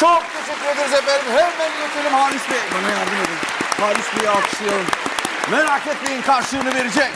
Çok teşekkür ederiz efendim. Hemen geçelim Halis Bey. Bana yardım edin. Halis Bey'i alkışlayalım. Merak etmeyin karşılığını verecek.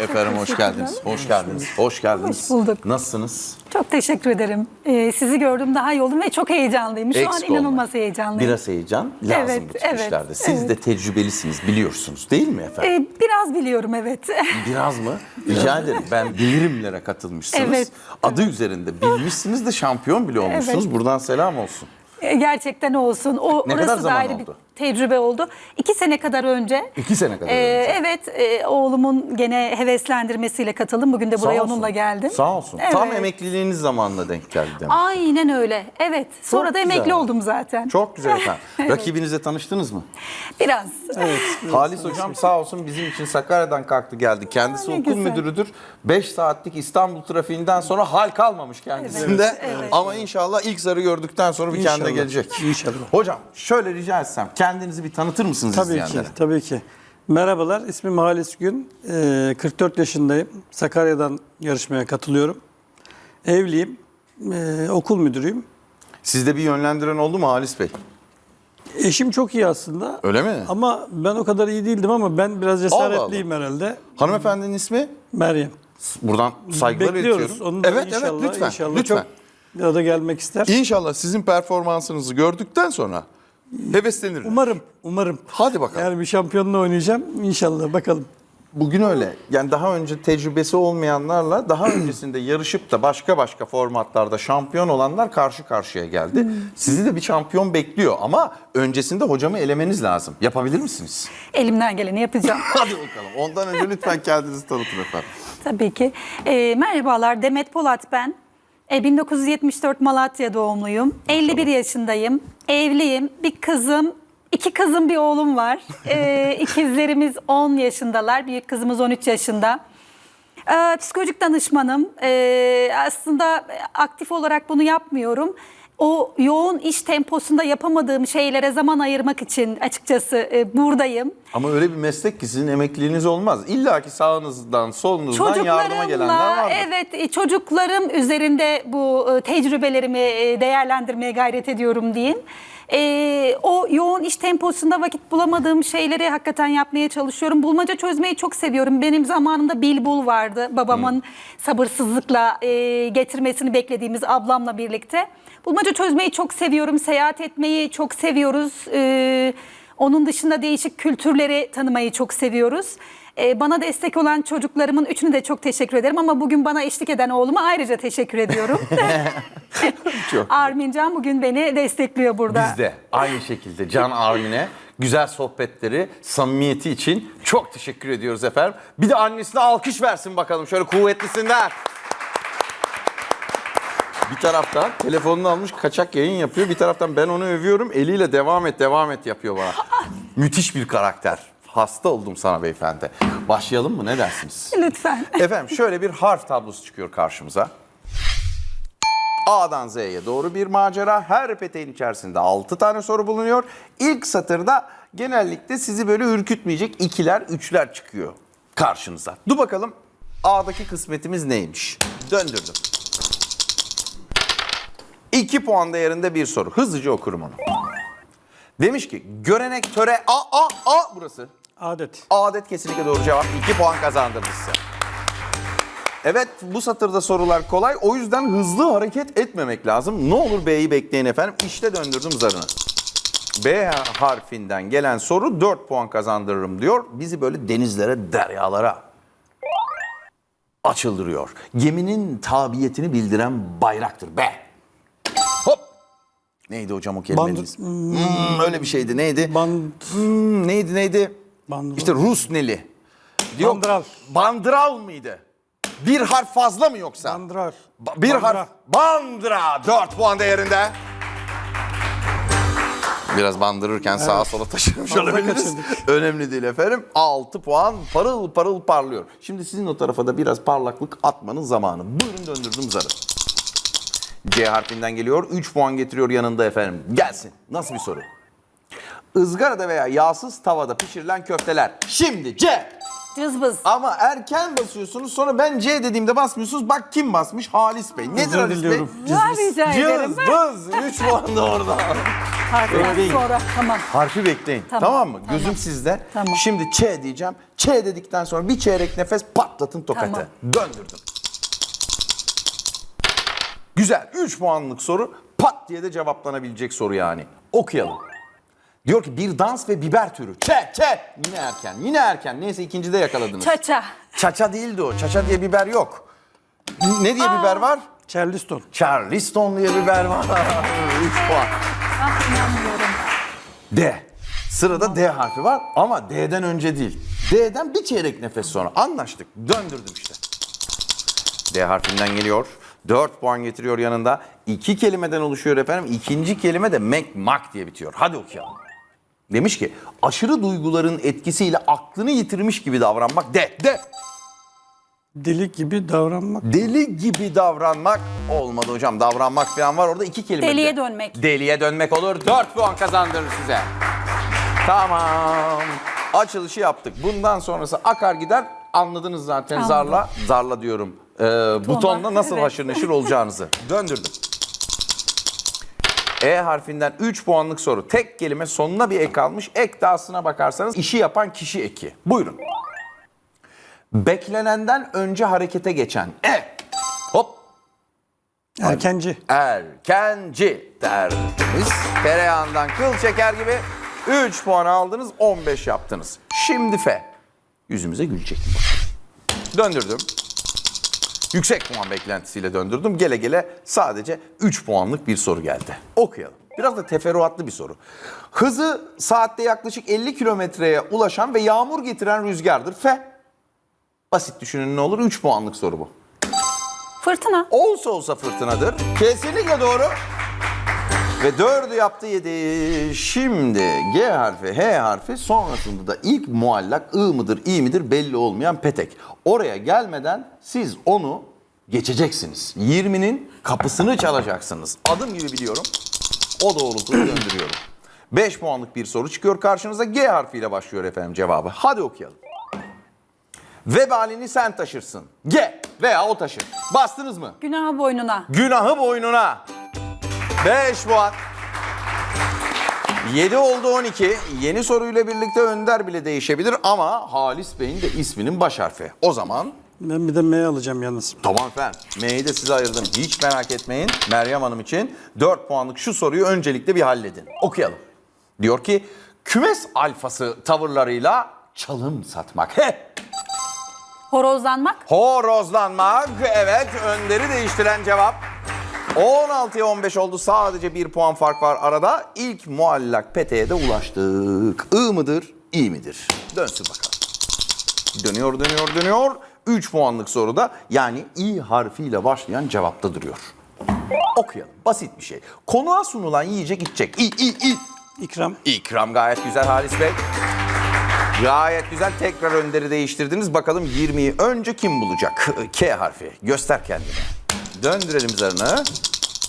Efendim hoş geldiniz. Hoş geldiniz. Hoş geldiniz. Hoş bulduk. Nasılsınız? Çok teşekkür ederim. Ee, sizi gördüm daha iyi oldum ve çok heyecanlıyım. Şu Eksik an inanılmaz olmayın. heyecanlıyım. Biraz heyecan lazım Evet, bu tip evet, işlerde. Siz evet. de tecrübelisiniz biliyorsunuz değil mi efendim? Ee, biraz biliyorum evet. Biraz mı? Rica ederim. Ben bilirimlere katılmışsınız. Evet. Adı üzerinde bilmişsiniz de şampiyon bile olmuşsunuz. Evet. Buradan selam olsun. Ee, Gerçekten olsun. O Ne orası kadar da zaman ayrı oldu? bir tecrübe oldu. İki sene kadar önce. İki sene kadar Ee, önce. Evet, e, oğlumun gene heveslendirmesiyle katıldım. Bugün de buraya Sağ olsun. onunla geldim. Sağ olsun. Evet. Tam emekliliğiniz zamanında denk geldi demek. Aynen öyle. Evet. Sonra Çok da güzel. emekli oldum zaten. Çok güzel efendim. Rakibinizle tanıştınız mı? Biraz. Halis hocam sağ olsun bizim için Sakarya'dan kalktı geldi. Kendisi ne okul güzel. müdürüdür. 5 saatlik İstanbul trafiğinden sonra hal kalmamış kendisinde. Evet, evet. Ama inşallah ilk zarı gördükten sonra bir kendine İnşallah, gelecek. inşallah. Hocam şöyle rica etsem kendinizi bir tanıtır mısınız Tabii ki, izleyenlere? tabii ki. Merhabalar, ismim Halis Gün. Ee, 44 yaşındayım. Sakarya'dan yarışmaya katılıyorum. Evliyim, ee, okul müdürüyüm. Sizde bir yönlendiren oldu mu Halis Bey? Eşim çok iyi aslında. Öyle mi? Ama ben o kadar iyi değildim ama ben biraz cesaretliyim herhalde. Hanımefendinin ismi? Meryem. Buradan saygılar Bekliyoruz. iletiyorum. Onu da evet inşallah, evet lütfen. inşallah lütfen. çok bir arada gelmek ister. İnşallah sizin performansınızı gördükten sonra heveslenir. Umarım, umarım. Hadi bakalım. Yani bir şampiyonla oynayacağım inşallah bakalım. Bugün öyle. Yani daha önce tecrübesi olmayanlarla daha öncesinde yarışıp da başka başka formatlarda şampiyon olanlar karşı karşıya geldi. Sizi de bir şampiyon bekliyor ama öncesinde hocamı elemeniz lazım. Yapabilir misiniz? Elimden geleni yapacağım. Hadi bakalım. Ondan önce lütfen kendinizi tanıtın efendim. Tabii ki. Ee, merhabalar, Demet Polat ben. Ee, 1974 Malatya doğumluyum. 51 yaşındayım. Evliyim. Bir kızım, iki kızım bir oğlum var. Ee, ikizlerimiz 10 yaşındalar. Büyük kızımız 13 yaşında. Ee, psikolojik danışmanım. Ee, aslında aktif olarak bunu yapmıyorum. O yoğun iş temposunda yapamadığım şeylere zaman ayırmak için açıkçası e, buradayım. Ama öyle bir meslek ki sizin emekliliğiniz olmaz. İlla ki sağınızdan, solunuzdan yardıma gelenler vardır. evet e, çocuklarım üzerinde bu e, tecrübelerimi e, değerlendirmeye gayret ediyorum diyeyim. E, o yoğun iş temposunda vakit bulamadığım şeyleri hakikaten yapmaya çalışıyorum. Bulmaca çözmeyi çok seviyorum. Benim zamanımda Bilbul vardı. Babamın sabırsızlıkla e, getirmesini beklediğimiz ablamla birlikte. Bulmaca çözmeyi çok seviyorum. Seyahat etmeyi çok seviyoruz. E, onun dışında değişik kültürleri tanımayı çok seviyoruz. Ee, bana destek olan çocuklarımın üçünü de çok teşekkür ederim ama bugün bana eşlik eden oğluma ayrıca teşekkür ediyorum. Çok. Armincan bugün beni destekliyor burada. Biz de aynı şekilde Can Armin'e güzel sohbetleri, samimiyeti için çok teşekkür ediyoruz efendim. Bir de annesine alkış versin bakalım şöyle kuvvetlisinden. Bir taraftan telefonunu almış kaçak yayın yapıyor. Bir taraftan ben onu övüyorum. Eliyle devam et devam et yapıyor bana. Müthiş bir karakter. Hasta oldum sana beyefendi. Başlayalım mı ne dersiniz? Lütfen. Efendim şöyle bir harf tablosu çıkıyor karşımıza. A'dan Z'ye doğru bir macera. Her peteğin içerisinde 6 tane soru bulunuyor. İlk satırda genellikle sizi böyle ürkütmeyecek ikiler, üçler çıkıyor karşınıza. Dur bakalım A'daki kısmetimiz neymiş? Döndürdüm. 2 puan değerinde bir soru. Hızlıca okurum onu. Demiş ki görenek töre A A A burası. Adet. Adet kesinlikle doğru cevap. 2 puan kazandınız size. Evet bu satırda sorular kolay. O yüzden hızlı hareket etmemek lazım. Ne olur B'yi bekleyin efendim. İşte döndürdüm zarını. B harfinden gelen soru 4 puan kazandırırım diyor. Bizi böyle denizlere, deryalara açıldırıyor. Geminin tabiyetini bildiren bayraktır. B. Neydi hocam o kelimenin Bandır- ismi? Hmm, öyle bir şeydi. Neydi? Band, Hmm, neydi neydi? Bandıral. İşte Rus neli. Yok, Bandıral. Bandıral mıydı? Bir harf fazla mı yoksa? bandrar. Ba- bir Bandıra. harf. Bandıra. 4 puan değerinde. Biraz bandırırken sağa sola taşırmış olabiliriz. Önemli değil efendim. 6 puan parıl parıl parlıyor. Şimdi sizin o tarafa da biraz parlaklık atmanın zamanı. Buyurun döndürdüm zarı. C harfinden geliyor. 3 puan getiriyor yanında efendim. Gelsin. Nasıl bir soru? Izgarada veya yağsız tavada pişirilen köfteler. Şimdi C. Cızbız. Ama erken basıyorsunuz sonra ben C dediğimde basmıyorsunuz. Bak kim basmış? Halis Bey. Nedir Özür Halis Bey? diliyorum. Rica ederim. Cız, bız. 3 puan da orada. Harften Değil. sonra tamam. Harfi bekleyin. Tamam, Tamam, mı? tamam. Gözüm sizde. Tamam. Şimdi Ç diyeceğim. Ç dedikten sonra bir çeyrek nefes patlatın tokatı. Tamam. Döndürdüm. Güzel. 3 puanlık soru. Pat diye de cevaplanabilecek soru yani. Okuyalım. Diyor ki bir dans ve biber türü. Ç, Ç. Yine erken. Yine erken. Neyse ikincide yakaladınız. Çaça. Çaça değildi o. Çaça diye biber yok. Ne diye biber var? Charleston. Charleston diye biber var. 3 puan. Ah inanmıyorum. D. Sırada D harfi var ama D'den önce değil. D'den bir çeyrek nefes sonra. Anlaştık. Döndürdüm işte. D harfinden geliyor. 4 puan getiriyor yanında. İki kelimeden oluşuyor efendim. İkinci kelime de mek mak diye bitiyor. Hadi okuyalım. Demiş ki aşırı duyguların etkisiyle aklını yitirmiş gibi davranmak. D. D. Deli gibi davranmak. Deli gibi davranmak olmadı hocam. Davranmak falan var orada iki kelime. Deliye de. dönmek. Deliye dönmek olur. 4 puan kazandırır size. Tamam. Açılışı yaptık. Bundan sonrası akar gider. Anladınız zaten Anladım. zarla. Zarla diyorum. Ee, butonla nasıl evet. haşır neşir olacağınızı. Döndürdüm. E harfinden 3 puanlık soru. Tek kelime sonuna bir ek almış. Ek dahasına bakarsanız işi yapan kişi eki. Buyurun. Beklenenden önce harekete geçen. E. Hop. Erkenci. Erkenci derdiniz. Tereyağından kıl çeker gibi 3 puan aldınız 15 yaptınız. Şimdi F. Yüzümüze gülecek. Döndürdüm. Yüksek puan beklentisiyle döndürdüm. Gele gele sadece 3 puanlık bir soru geldi. Okuyalım. Biraz da teferruatlı bir soru. Hızı saatte yaklaşık 50 kilometreye ulaşan ve yağmur getiren rüzgardır. F. Basit düşünün ne olur? 3 puanlık soru bu. Fırtına. Olsa olsa fırtınadır. Kesinlikle doğru. Ve dördü yaptı yedi. Şimdi G harfi, H harfi sonrasında da ilk muallak I mıdır, I midir belli olmayan petek. Oraya gelmeden siz onu geçeceksiniz. 20'nin kapısını çalacaksınız. Adım gibi biliyorum. O doğrultuda döndürüyorum. 5 puanlık bir soru çıkıyor karşınıza. G harfiyle başlıyor efendim cevabı. Hadi okuyalım. Vebalini sen taşırsın. G veya o taşır. Bastınız mı? Günah boynuna. Günahı boynuna. 5 puan. 7 oldu 12. Yeni soruyla birlikte Önder bile değişebilir ama Halis Bey'in de isminin baş harfi. O zaman Ben bir de M alacağım yalnız. tamam efendim. M'yi de size ayırdım. Hiç merak etmeyin. Meryem Hanım için 4 puanlık şu soruyu öncelikle bir halledin. Okuyalım. Diyor ki kümes alfası tavırlarıyla çalım satmak. He. Horozlanmak. Horozlanmak. Evet Önder'i değiştiren cevap. 16'ya 15 oldu. Sadece bir puan fark var arada. İlk muallak peteğe de ulaştık. I mıdır, i midir? Dönsün bakalım. Dönüyor, dönüyor, dönüyor. 3 puanlık soruda yani i harfiyle başlayan cevapta duruyor. Okuyalım. Basit bir şey. Konuğa sunulan yiyecek içecek. İ, i, i. İkram. İkram gayet güzel Halis Bey. Gayet güzel. Tekrar önderi değiştirdiniz. Bakalım 20'yi önce kim bulacak? K harfi. Göster kendini. Döndürelim zarını.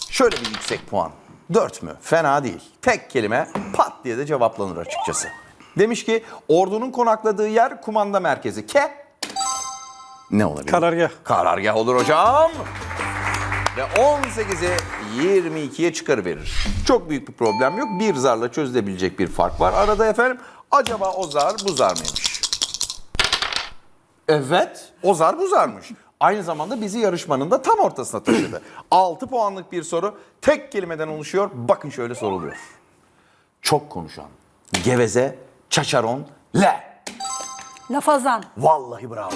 Şöyle bir yüksek puan. 4 mü? Fena değil. Tek kelime pat diye de cevaplanır açıkçası. Demiş ki ordunun konakladığı yer kumanda merkezi. K. Ne olabilir? Karargah. Karargah olur hocam. Ve 18'i 22'ye çıkarıverir. Çok büyük bir problem yok. Bir zarla çözülebilecek bir fark var. Arada efendim acaba o zar bu zar mıymış? Evet o zar bu zarmış. Aynı zamanda bizi yarışmanın da tam ortasına taşıdı. 6 puanlık bir soru tek kelimeden oluşuyor. Bakın şöyle soruluyor. Çok konuşan, geveze, çaçaron, le. Lafazan. Vallahi bravo.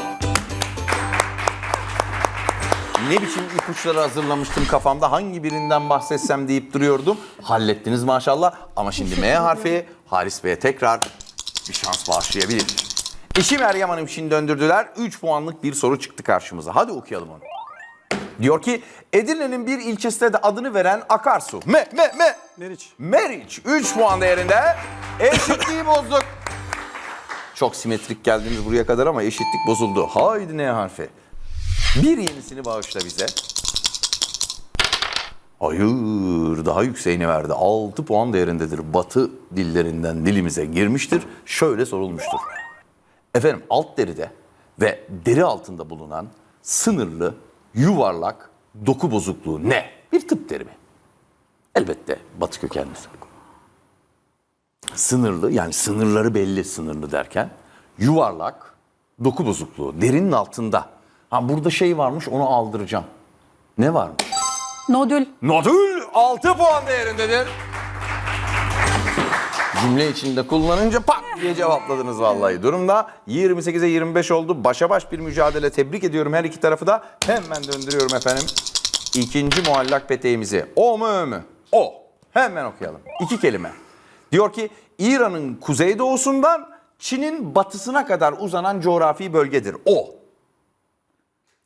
Ne biçim ipuçları hazırlamıştım kafamda hangi birinden bahsetsem deyip duruyordum. Hallettiniz maşallah ama şimdi M harfi Haris Bey'e tekrar bir şans bağışlayabilir. İşi Meryem Hanım için döndürdüler. 3 puanlık bir soru çıktı karşımıza. Hadi okuyalım onu. Diyor ki Edirne'nin bir ilçesine de adını veren akarsu. Me, me, me. Meriç. Meriç 3 puan değerinde. Eşitliği bozduk. Çok simetrik geldiniz buraya kadar ama eşitlik bozuldu. Haydi ne harfi? Bir yenisini bağışla bize. Hayır, daha yükseğini verdi. 6 puan değerindedir. Batı dillerinden dilimize girmiştir. Şöyle sorulmuştur. Efendim alt deride ve deri altında bulunan sınırlı, yuvarlak doku bozukluğu ne? Bir tıp terimi. Elbette batı kökenli. Sınırlı yani sınırları belli sınırlı derken yuvarlak doku bozukluğu derinin altında. Ha burada şey varmış onu aldıracağım. Ne varmış? Nodül. Nodül 6 puan değerindedir. Cümle içinde kullanınca pat diye cevapladınız vallahi. Durumda 28'e 25 oldu. Başa baş bir mücadele. Tebrik ediyorum her iki tarafı da. Hemen döndürüyorum efendim. İkinci muallak peteğimizi. O mu ö mü? O. Hemen okuyalım. İki kelime. Diyor ki İran'ın kuzeydoğusundan Çin'in batısına kadar uzanan coğrafi bölgedir. O.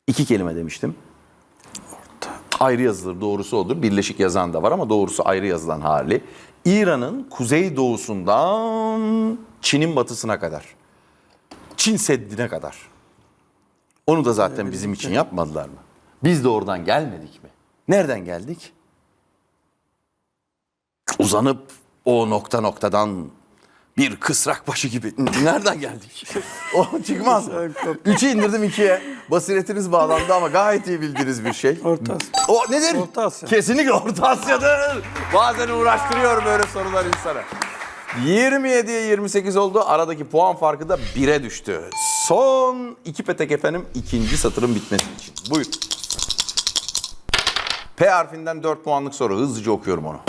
İki kelime demiştim ayrı yazılır. Doğrusu odur. Birleşik yazan da var ama doğrusu ayrı yazılan hali. İran'ın kuzeydoğusundan Çin'in batısına kadar. Çin Seddi'ne kadar. Onu da zaten bizim için yapmadılar mı? Biz de oradan gelmedik mi? Nereden geldik? Uzanıp o nokta noktadan bir kısrak başı gibi. Nereden geldik? o çıkmaz mı? Üçü indirdim ikiye. Basiretiniz bağlandı ama gayet iyi bildiğiniz bir şey. Orta Asya. O nedir? Orta Asya. Kesinlikle Orta Asya'dır. Bazen uğraştırıyor böyle sorular insana. 27'ye 28 oldu. Aradaki puan farkı da 1'e düştü. Son iki petek efendim ikinci satırın bitmesi için. Buyur. P harfinden 4 puanlık soru. Hızlıca okuyorum onu.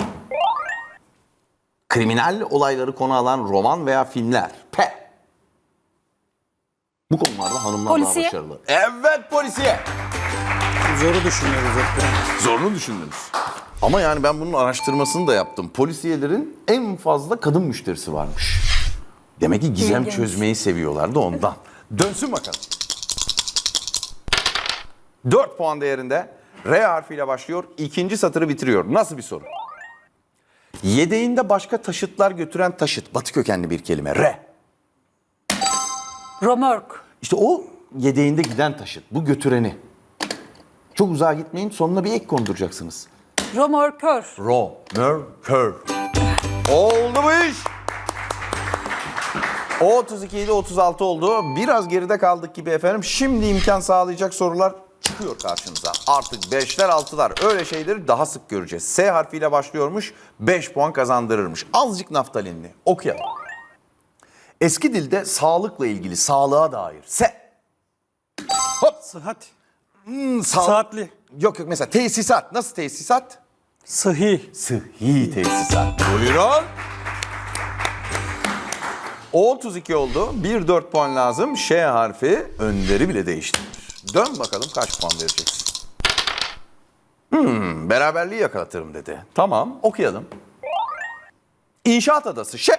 Kriminal olayları konu alan roman veya filmler. P. Bu konularda hanımlar daha Polisiye. başarılı. Evet polisiye. Zoru düşünüyoruz hep. Zorunu düşündünüz. Ama yani ben bunun araştırmasını da yaptım. Polisiyelerin en fazla kadın müşterisi varmış. Demek ki gizem İlginç. çözmeyi seviyorlardı ondan. Dönsün bakalım. 4 puan değerinde R harfiyle başlıyor. ikinci satırı bitiriyor. Nasıl bir soru? Yedeğinde başka taşıtlar götüren taşıt. Batı kökenli bir kelime. R. Romörk. İşte o yedeğinde giden taşıt. Bu götüreni. Çok uzağa gitmeyin. Sonuna bir ek konduracaksınız. Romörkör. Ro, mör, kör. Oldu bu iş. O 32 idi 36 oldu. Biraz geride kaldık gibi efendim. Şimdi imkan sağlayacak sorular çıkıyor karşınıza. Artık 5'ler 6'lar öyle şeyleri daha sık göreceğiz. S harfiyle başlıyormuş 5 puan kazandırırmış. Azıcık naftalinli okuyalım. Eski dilde sağlıkla ilgili sağlığa dair. Se. Hop. Sıhhat. Hmm, sağ- Saatli. Yok yok mesela tesisat. Nasıl tesisat? Sıhhi. Sıhhi tesisat. Buyurun. O 32 oldu. 1-4 puan lazım. Ş harfi önleri bile değiştirir. Dön bakalım kaç puan vereceksin. Hmm, beraberliği yakalatırım dedi. Tamam okuyalım. İnşaat adası. Ş.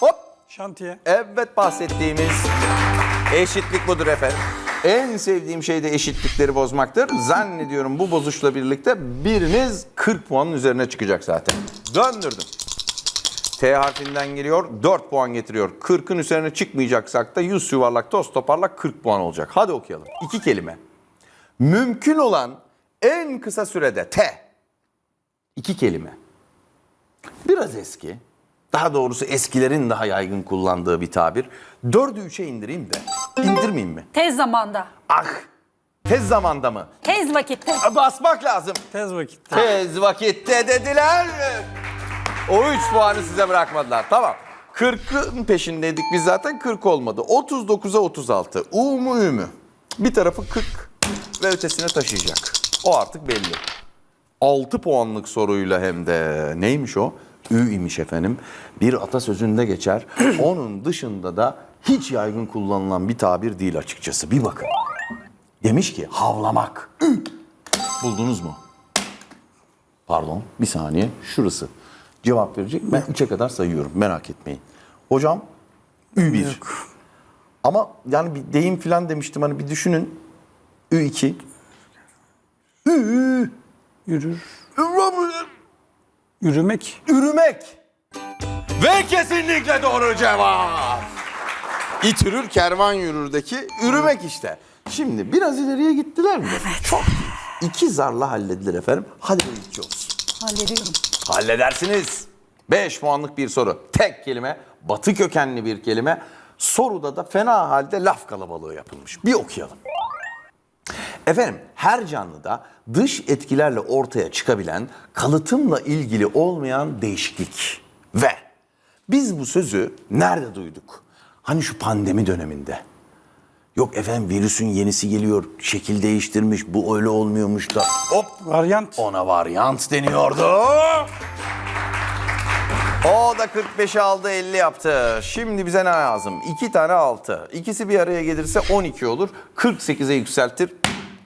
Hop. Şantiye. Evet bahsettiğimiz eşitlik budur efendim. En sevdiğim şey de eşitlikleri bozmaktır. Zannediyorum bu bozuşla birlikte biriniz 40 puanın üzerine çıkacak zaten. Döndürdüm. T harfinden geliyor 4 puan getiriyor. 40'ın üzerine çıkmayacaksak da 100 yuvarlak toz toparlak 40 puan olacak. Hadi okuyalım. İki kelime. Mümkün olan en kısa sürede T. İki kelime. Biraz eski. Daha doğrusu eskilerin daha yaygın kullandığı bir tabir. Dördü üçe indireyim de. İndirmeyeyim mi? Tez zamanda. Ah! Tez zamanda mı? Tez vakitte. Basmak lazım. Tez vakitte. Tez vakitte dediler. O 3 puanı size bırakmadılar. Tamam. 40'ın peşindeydik biz zaten 40 olmadı. 39'a 36. U mu Ü mü? Bir tarafı 40 ve ötesine taşıyacak. O artık belli. 6 puanlık soruyla hem de neymiş o? Ü imiş efendim. Bir atasözünde geçer. Onun dışında da hiç yaygın kullanılan bir tabir değil açıkçası. Bir bakın. Demiş ki havlamak. Buldunuz mu? Pardon bir saniye şurası. Cevap verecek. Ben 3'e kadar sayıyorum merak etmeyin. Hocam Ü1. Ama yani bir deyim falan demiştim hani bir düşünün. Ü2. Ü. Yürür. Yürümek. Ürümek. Ve kesinlikle doğru cevap. İt yürür kervan yürürdeki ürümek işte. Şimdi biraz ileriye gittiler mi? Çok değil. İki zarla halledilir efendim. Hadi iki olsun. Hallediyorum. Halledersiniz. 5 puanlık bir soru. Tek kelime, batı kökenli bir kelime. Soruda da fena halde laf kalabalığı yapılmış. Bir okuyalım. Efendim her canlıda dış etkilerle ortaya çıkabilen kalıtımla ilgili olmayan değişiklik ve biz bu sözü nerede duyduk? Hani şu pandemi döneminde. Yok efendim virüsün yenisi geliyor, şekil değiştirmiş, bu öyle olmuyormuş da hop Varyant. ona varyant deniyordu. O da 45'i aldı 50 yaptı. Şimdi bize ne lazım? 2 tane 6. İkisi bir araya gelirse 12 olur. 48'e yükseltir.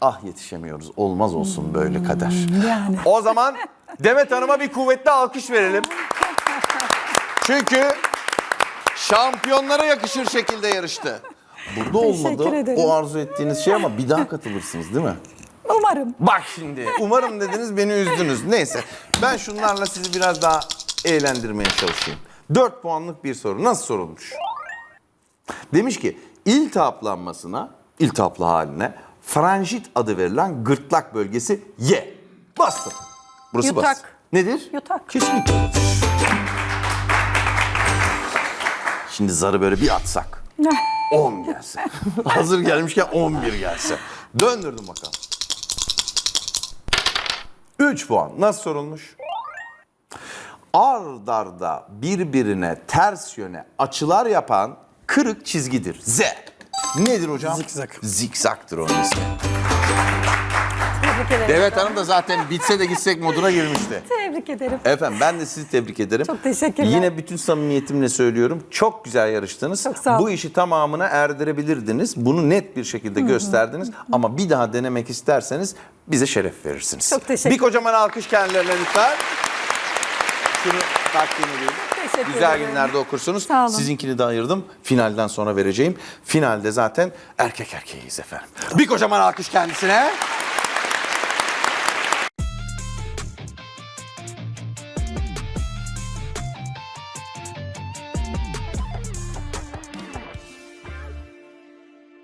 Ah yetişemiyoruz. Olmaz olsun böyle kader. yani. O zaman Demet Hanım'a bir kuvvetli alkış verelim. Çünkü şampiyonlara yakışır şekilde yarıştı. Burada olmadı ederim. o arzu ettiğiniz şey ama bir daha katılırsınız değil mi? Umarım. Bak şimdi umarım dediniz beni üzdünüz. Neyse ben şunlarla sizi biraz daha eğlendirmeye çalışayım. 4 puanlık bir soru nasıl sorulmuş? Demiş ki iltihaplanmasına, iltihaplı haline franjit adı verilen gırtlak bölgesi Y. Bastım. Burası Yutak. bas. Nedir? Yutak. Kesinlikle. Şimdi zarı böyle bir atsak. 10 gelse. Hazır gelmişken 11 gelse. Döndürdüm bakalım. 3 puan. Nasıl sorulmuş? Ard arda birbirine ters yöne açılar yapan kırık çizgidir. Z. Nedir hocam? Zikzak. Zikzaktır onun ismi. Tebrik ederim. Devet Hanım da zaten bitse de gitsek moduna girmişti. Tebrik ederim. Efendim ben de sizi tebrik ederim. Çok teşekkürler. Yine bütün samimiyetimle söylüyorum. Çok güzel yarıştınız. Çok sağ olun. Bu işi tamamına erdirebilirdiniz. Bunu net bir şekilde gösterdiniz. Ama bir daha denemek isterseniz bize şeref verirsiniz. Çok teşekkür Bir kocaman alkış kendilerine lütfen. Şunu takdim edeyim. Teşekkür Güzel ederim. günlerde okursunuz. Sağ olun. Sizinkini de ayırdım. Finalden sonra vereceğim. Finalde zaten erkek erkeğiyiz efendim. Bir kocaman alkış kendisine.